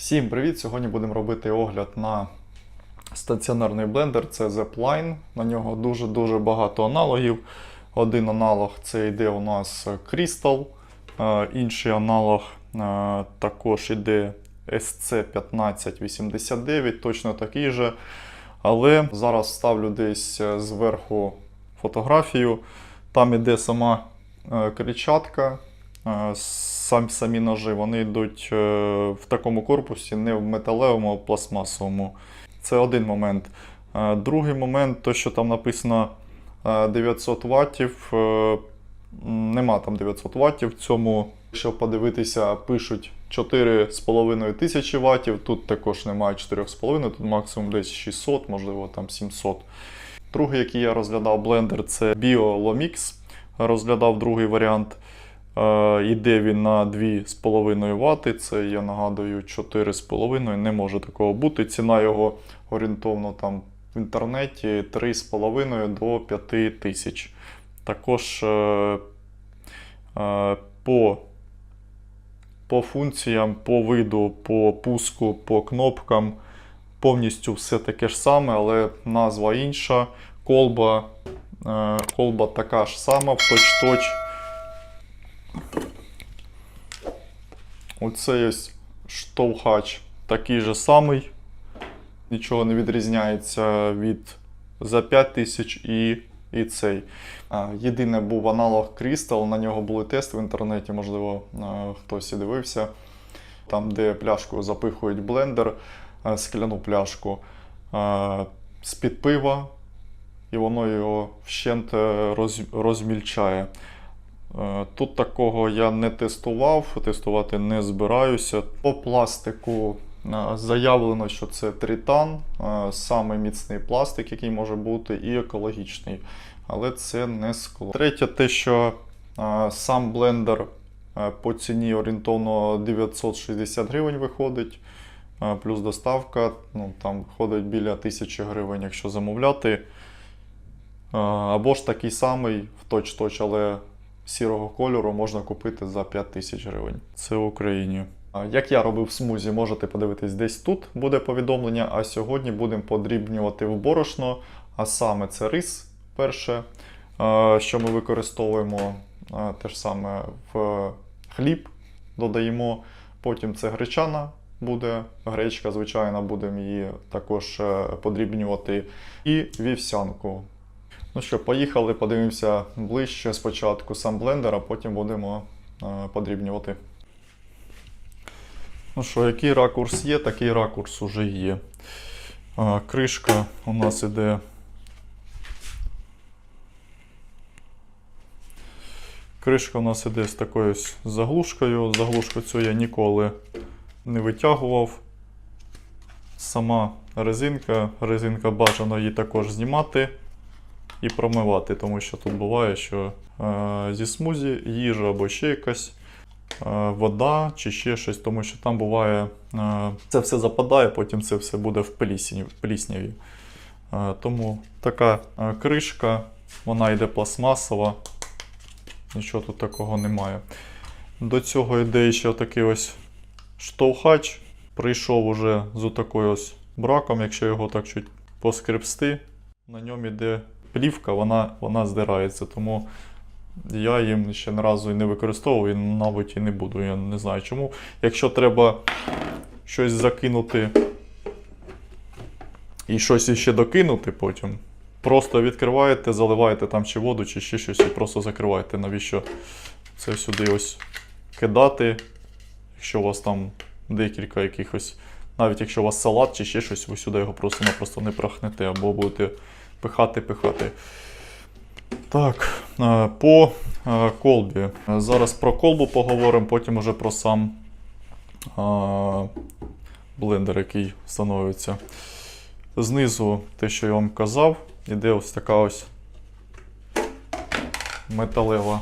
Всім привіт! Сьогодні будемо робити огляд на стаціонарний блендер. Це Zepline. На нього дуже-дуже багато аналогів. Один аналог це йде у нас Crystal, е, інший аналог е, також йде SC1589, точно такий же. Але зараз ставлю десь е, зверху фотографію. Там іде сама кричатка, е, сам, самі ножи. Вони йдуть е, в такому корпусі, не в металевому, а в пластмасовому. Це один момент. Е, Другий момент, то що там написано е, 900 ваттів. е, Нема там 900 ваттів в цьому. Якщо подивитися, пишуть 4,5 тисячі ваттів. Тут також немає 4,5, тут максимум десь 600, можливо там 700. Другий, який я розглядав блендер, це BioLomix. Розглядав другий варіант. Е, Іде він на 2,5 Вт. Це, я нагадую, 4,5. Не може такого бути. Ціна його орієнтовно там в інтернеті 3,5 до 5 тисяч. Також е, е, по, по функціям, по виду, по пуску, по кнопкам повністю все таке ж саме, але назва інша. Колба, е, колба така ж сама, точ-точ. Оцей ось штовхач такий же самий. Нічого не відрізняється від за 5000 і, і цей. Єдине був аналог Crystal, на нього були тести в інтернеті, можливо, хтось і дивився. Там, де пляшку запихують блендер, е, скляну пляшку е, з-під пива, і воно його вщент е, розмільчає. Е, Тут такого я не тестував, тестувати не збираюся. По пластику е, заявлено, що це тритан, е, саме міцний пластик, який може бути, і екологічний. Але це не скло. Третє, те, що сам блендер по ціні орієнтовно 960 гривень виходить. Плюс доставка, ну там виходить біля 1000 гривень, якщо замовляти. Або ж такий самий в точ-точ, але сірого кольору можна купити за 5 тисяч гривень. Це в Україні. Як я робив смузі, можете подивитись десь тут буде повідомлення. А сьогодні будемо подрібнювати в борошно, а саме це рис перше, що ми використовуємо те ж саме в хліб, додаємо. Потім це гречана буде, гречка, звичайно, будемо її також е, подрібнювати. І вівсянку. Ну що, поїхали, подивимося ближче спочатку сам блендер, а потім будемо е, подрібнювати. Ну що, який ракурс є, такий ракурс уже є. Е, кришка у нас іде. Кришка у нас іде з такою заглушкою. Заглушку цю я ніколи не витягував. Сама резинка. Резинка бажано її також знімати і промивати, тому що тут буває, що е, зі смузі їжа або ще якась е, вода чи ще щось, тому що там буває, е, це все западає, потім це все буде в плісні- плісняві. Е, тому така кришка, вона йде пластмасова, нічого тут такого немає. До цього йде ще такий ось штовхач. Прийшов уже з такою ось браком, якщо його так чуть поскребсти, на ньому йде плівка, вона, вона здирається. Тому я їм ще не разу і не використовував і, мабуть, і не буду. Я не знаю чому. Якщо треба щось закинути і щось іще докинути потім, просто відкриваєте, заливаєте там чи воду, чи ще щось, і просто закриваєте. Навіщо це сюди ось кидати, якщо у вас там декілька якихось. Навіть якщо у вас салат чи ще щось, ви сюди його просто-напросто не прахнете або будете пихати, пихати. Так, е, по е, колбі. Зараз про колбу поговоримо, потім уже про сам е, блендер, який встановлюється. Знизу, те, що я вам казав, іде ось така ось металева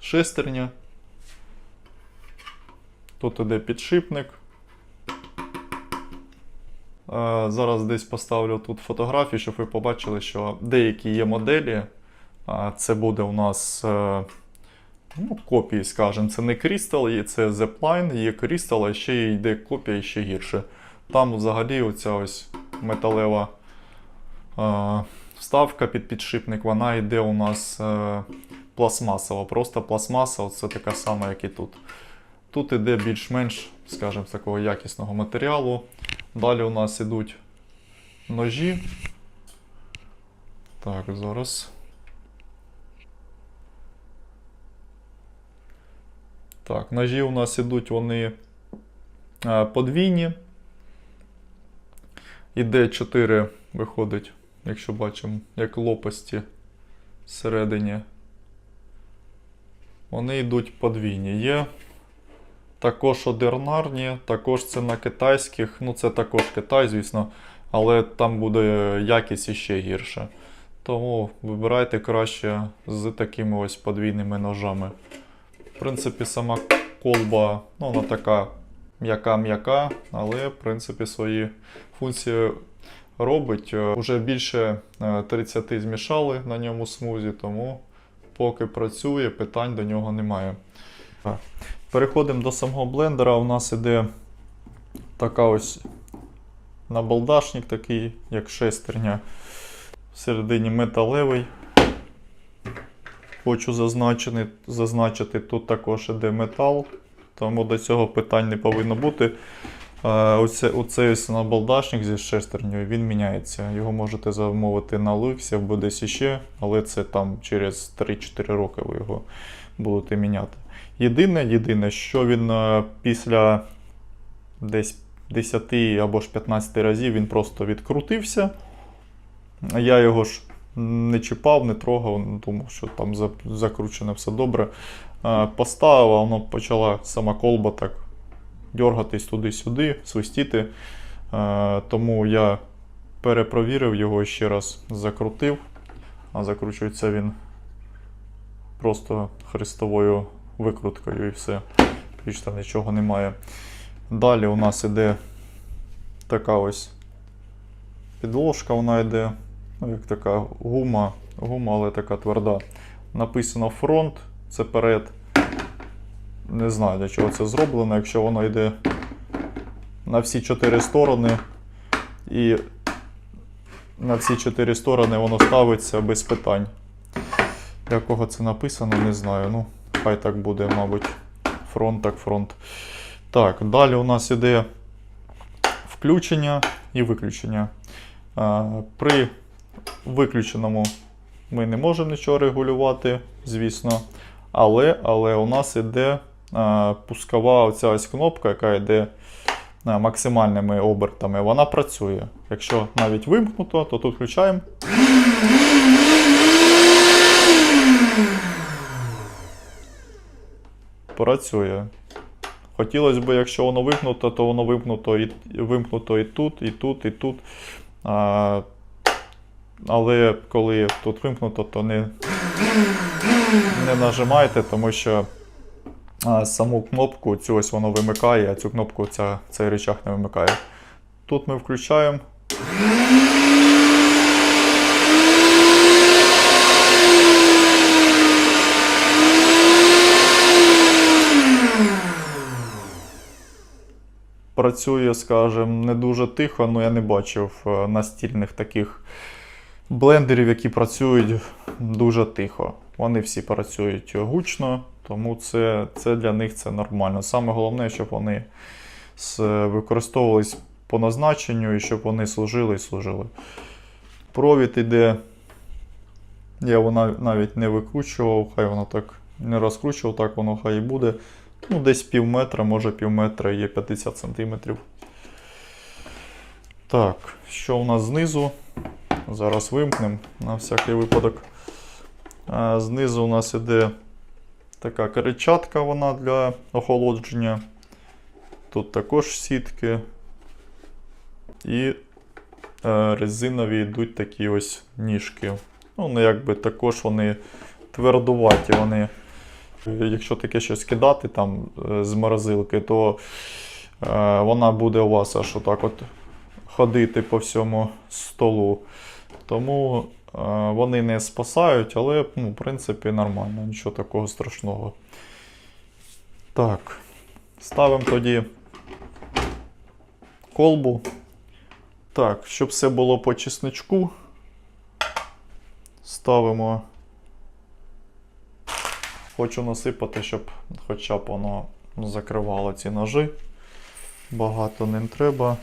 шестерня. Тут іде підшипник. Е, Зараз десь поставлю тут фотографії, щоб ви побачили, що деякі є моделі. Це буде у нас е, ну, копії, скажімо. Це не Crystal, це Zepline, є Crystal, а ще йде копія ще гірше. Там взагалі оця ось металева е, вставка під підшипник, вона йде у нас е, пластмасова. Просто пластмаса, це така сама, як і тут. Тут іде більш-менш, скажімо, такого якісного матеріалу. Далі у нас ідуть ножі. Так, зараз. Так, ножі у нас ідуть вони е, подвійні. Іде 4, виходить, якщо бачимо, як лопасті всередині. Вони йдуть подвійні. Є також одинарні, також це на китайських. Ну, це також Китай, звісно, але там буде якість іще гірша. Тому вибирайте краще з такими ось подвійними ножами. В принципі, сама колба, ну, вона така м'яка-м'яка, але в принципі свої функції робить. Е, Уже більше е, 30 змішали на ньому смузі, тому поки працює, питань до нього немає. Переходимо до самого блендера. У нас іде така ось набалдашник, такий, як шестерня. Всередині металевий. Хочу зазначити, зазначити, тут також іде метал, тому до цього питань не повинно бути. Е, Оце, оцей набалдашник зі шестернею, він міняється. Його можете замовити на Луксі або десь іще, але це там через 3-4 роки ви його будете міняти. Єдине, єдине, що він е, після десь 10 або ж 15 разів він просто відкрутився. Я його ж не чіпав, не трогав, думав, що там за- закручено все добре. Е, Поставив, а воно почала сама колба так дергатись туди-сюди, свистіти. Е, Тому я перепровірив його ще раз, закрутив. А закручується він просто хрестовою викруткою і все. Більш там нічого немає. Далі у нас іде така ось підложка, вона йде, ну, як така гума, гума, але така тверда. Написано фронт, це перед. Не знаю, для чого це зроблено, якщо воно йде на всі чотири сторони. І на всі чотири сторони воно ставиться без питань. Для кого це написано, не знаю. Ну, хай так буде, мабуть. Фронт так фронт. Так, далі у нас іде включення і виключення. При виключеному ми не можемо нічого регулювати, звісно. Але, але у нас іде пускова оця ось кнопка, яка йде максимальними обертами. Вона працює. Якщо навіть вимкнуто, то тут включаємо. Працює. Хотілося б, якщо воно вимкнуто, то воно вимкнуто і, вимкнуто і тут, і тут, і тут. А, але коли тут вимкнуто, то не, не нажимайте, тому що а, саму кнопку цю ось воно вимикає, а цю кнопку ця, цей речах не вимикає. Тут ми включаємо. Працює, скажімо, не дуже тихо, але я не бачив е, настільних таких блендерів, які працюють дуже тихо. Вони всі працюють гучно, тому це, це для них це нормально. Саме головне, щоб вони використовувались по назначенню і щоб вони служили і служили. Провід іде. Я його навіть не викручував, хай воно так не розкручував, так воно хай і буде. Ну, десь пів метра, може пів метра є 50 сантиметрів. Так, що у нас знизу? Зараз вимкнемо на всякий випадок. А, знизу у нас іде така кричатка вона для охолодження. Тут також сітки. І е, резинові йдуть такі ось ніжки. Ну, якби також вони твердуваті. Вони Якщо таке щось кидати там е, з морозилки, то е, вона буде у вас аж отак от ходити по всьому столу. Тому вони не спасають, але, ну, в принципі, нормально, нічого такого страшного. Так, ставимо тоді колбу. Так, щоб все було по чесничку, ставимо. Хочу насипати, щоб хоча б воно закривало ці ножи. Багато не треба.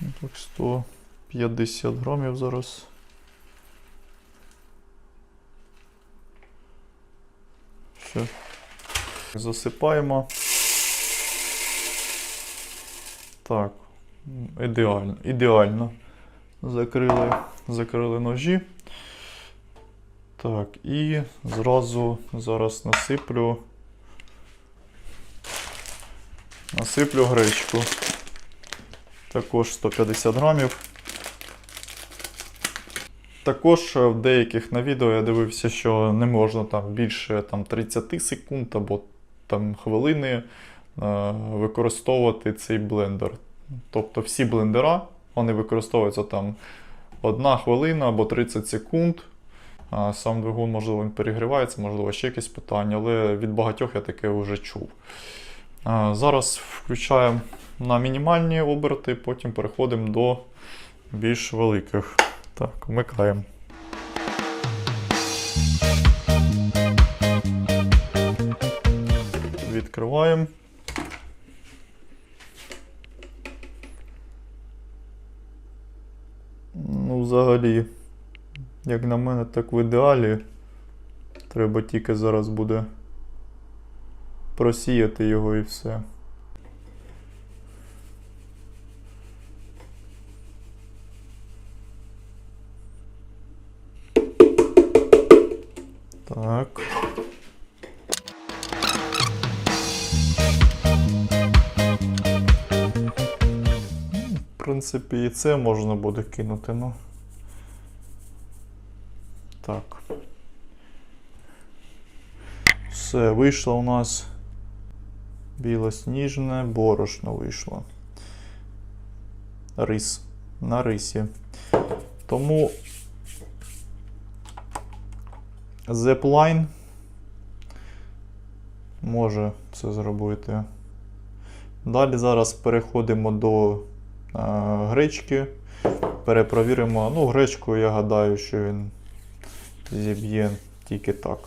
Ну, Так, 150 грамів зараз. Все. Засипаємо. Так, ідеально, ідеально. Закрили, закрили ножі. Так, і зразу зараз насиплю. Насиплю гречку. Також 150 грамів. Також в деяких на відео я дивився, що не можна там більше там, 30 секунд або там хвилини е, використовувати цей блендер. Тобто всі блендера вони використовуються там 1 хвилина або 30 секунд. Сам двигун, можливо, він перегрівається, можливо, ще якесь питання, але від багатьох я таке вже чув. Зараз включаємо на мінімальні оберти, потім переходимо до більш великих. Так, вмикаємо. Відкриваємо. Ну, взагалі, як на мене, так в ідеалі. Треба тільки зараз буде просіяти його і все. Так. В принципі, і це можна буде кинути, ну. Так. Все, вийшло у нас білосніжне борошно вийшло. Рис. На рисі. Тому Zepline може це зробити. Далі зараз переходимо до е, гречки. Перепровіримо. Ну, гречку, я гадаю, що він зіб'є тільки так.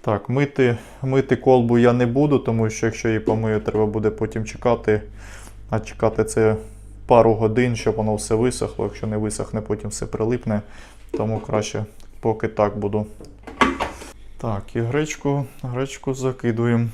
Так, мити, мити колбу я не буду, тому що якщо її помию, треба буде потім чекати. А чекати це пару годин, щоб воно все висохло. Якщо не висохне, потім все прилипне. Тому краще поки так буду. Так, і гречку, гречку закидуємо.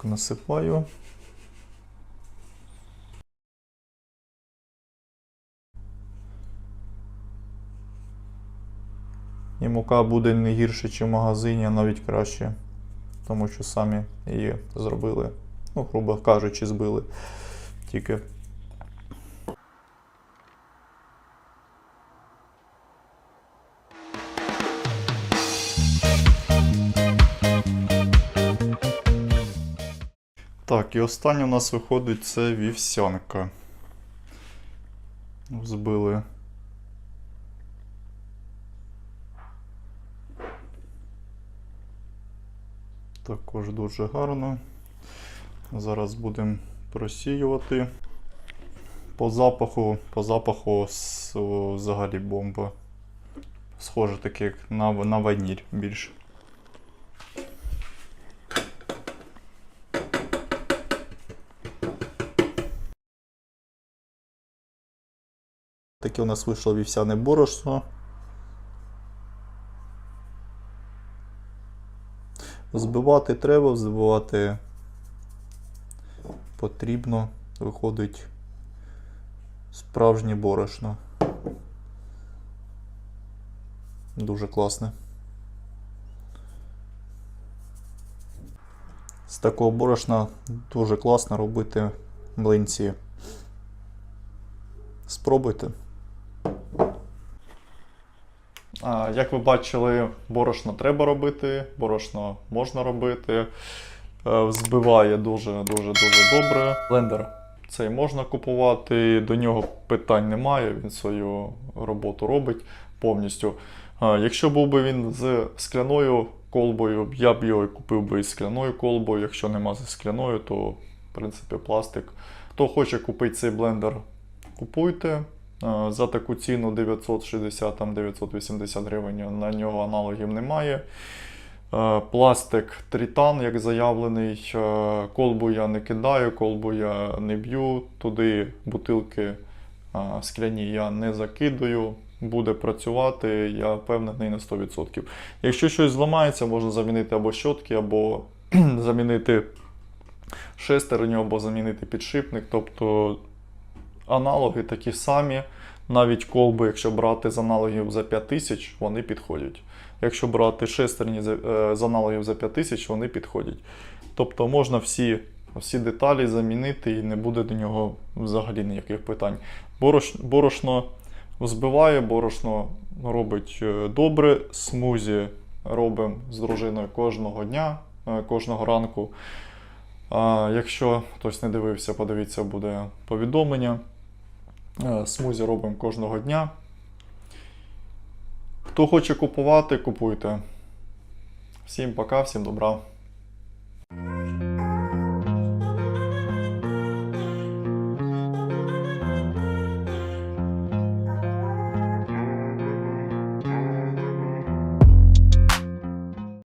Так, насипаю. І мука буде не гірше, чи в магазині, а навіть краще. Тому що самі її зробили. Ну, грубо кажучи, збили. Тільки. Так, і останнє у нас виходить це вівсянка. Збили. Також дуже гарно. Зараз будемо просіювати. По запаху, по запаху взагалі бомба. Схоже таке як на, на ваніль більше. Таке у нас вийшло вівсяне борошно. Збивати треба, збивати потрібно. Виходить справжнє борошно. Дуже класне. З такого борошна дуже класно робити млинці. Спробуйте. Як ви бачили, борошно треба робити, борошно можна робити. Е, Взбиває дуже дуже дуже добре. Блендер цей можна купувати, до нього питань немає, він свою роботу робить повністю. Якщо був би він з скляною колбою, я б його купив би із скляною колбою. Якщо нема зі скляною, то в принципі пластик. Хто хоче купити цей блендер, купуйте. Е, За таку ціну 960-980 гривень на нього аналогів немає. Е, Пластик тритан, як заявлений. Е, Колбу я не кидаю, колбу я не б'ю. Туди бутилки скляні я не закидаю. Буде працювати, я впевнений на 100%. Якщо щось зламається, можна замінити або щотки, або замінити шестерню, або замінити підшипник. Тобто аналоги такі самі. Навіть колби, якщо брати з аналогів за 5000, вони підходять. Якщо брати шестерні е, з аналогів за 5000, вони підходять. Тобто можна всі, всі деталі замінити і не буде до нього взагалі ніяких питань. Борош, борошно взбиває, борошно робить е, добре. Смузі робимо з дружиною кожного дня, е, кожного ранку. А якщо хтось не дивився, подивіться, буде повідомлення. Е, Смузі робимо кожного дня. Хто хоче купувати, купуйте. Всім пока, всім добра.